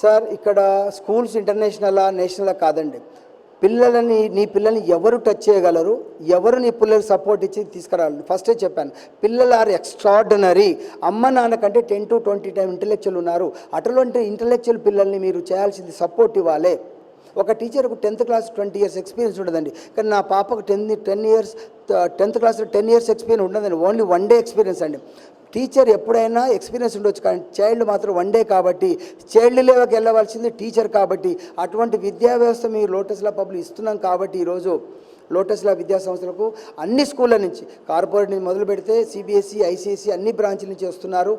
Sir ఇక్కడ schools ఇంటర్నేషనలా నేషనలా కాదండి. పిల్లలని నీ పిల్లల్ని ఎవరు టచ్ చేయగలరు? ఎవరు నీ పిల్లలు సపోర్ట్ ఇచ్చి తీసుకురావాలి? ఫస్టే చెప్పాను. పిల్లలు ఆర్ ఎక్స్ట్రాడినరీ అమ్మ నాన్న కంటే ten to twenty time intellectual ఉన్నారు. అటువంటి ఇంటలెక్చువల్ పిల్లల్ని మీరు చేయాల్సింది సపోర్ట్ ఇవ్వాలి. ఒక టీచర్కు tenth class twenty years experience ఉండదండి. కానీ నా పాపకు టెన్ టెన్ ఇయర్స్ టెన్త్ క్లాస్లో టెన్ ఇయర్స్ ఎక్స్పీరియన్స్ ఉండదండి. ఓన్లీ వన్ డే ఎక్స్పీరియన్స్ అండి. టీచర్ ఎప్పుడైనా ఎక్స్పీరియన్స్ ఉండొచ్చు కానీ చైల్డ్ మాత్రం వన్ డే కాబట్టి చైల్డ్ లెవెల్కి వెళ్ళవలసింది టీచర్ కాబట్టి అటువంటి విద్యా వ్యవస్థ మీరు లోటస్ల పబ్లిక్ ఇస్తున్నాం కాబట్టి ఈరోజు లోటస్ల విద్యా సంస్థలకు అన్ని స్కూళ్ళ నుంచి కార్పొరేట్ నుంచి మొదలు పెడితే సిబిఎస్ఈ ఐసిఎస్సి అన్ని బ్రాంచ్ల నుంచి వస్తున్నారు.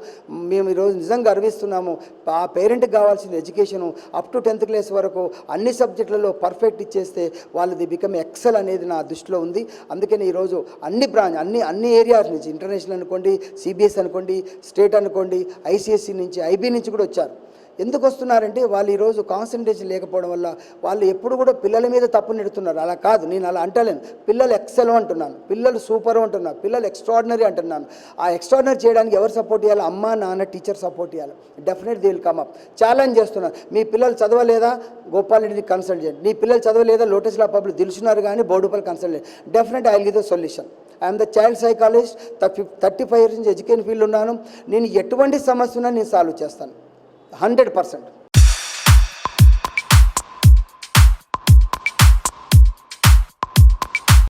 మేము ఈరోజు నిజంగా గర్విస్తున్నాము. ఆ పేరెంట్కి కావాల్సిన education up to tenth class వరకు అన్ని సబ్జెక్టులలో పర్ఫెక్ట్ ఇచ్చేస్తే వాళ్ళది బికమ్ ఎక్సెల్ అనేది నా దృష్టిలో ఉంది. అందుకని ఈరోజు అన్ని బ్రాంచ్ అన్ని అన్ని ఏరియాస్ నుంచి ఇంటర్నేషనల్ అనుకోండి సిబిఎస్ అనుకోండి స్టేట్ అనుకోండి ఐసిఎస్సి నుంచి ఐబీ నుంచి కూడా వచ్చారు. ఎందుకు వస్తున్నారంటే వాళ్ళు ఈరోజు కాన్సన్ట్రేషన్ లేకపోవడం వల్ల వాళ్ళు ఎప్పుడు కూడా పిల్లల మీద తప్పు నెడుతున్నారు. అలా కాదు నేను అలా అంటలేను. పిల్లలు ఎక్సెల్ అంటున్నాను. పిల్లలు సూపర్ అంటున్నాను పిల్లలు ఎక్స్ట్రాడినరీ అంటున్నాను. ఆ ఎక్స్ట్రాడినరీ చేయడానికి ఎవరు సపోర్ట్ చేయాలి? అమ్మ నాన్న టీచర్ సపోర్ట్ చేయాలి. Definite they will come up challenge చేస్తున్నాను మీ పిల్లలు చదవలేదా? గోపాల్ రెడ్డిని కన్సల్ట్ చేయండి. మీ పిల్లలు చదవలేదా? లోటస్ లా పబ్లిక్ తెలుసున్నారు కానీ బోర్డుపల్లి కన్సల్ట్ చేయండి. Definite I give the solution I'm the child psychologist thirty five years నుంచి ఎడ్యుకేషన్ ఫీల్డ్ ఉన్నాను. నేను ఎటువంటి సమస్య ఉన్నా నేను సాల్వ్ చేస్తాను. Hundred percent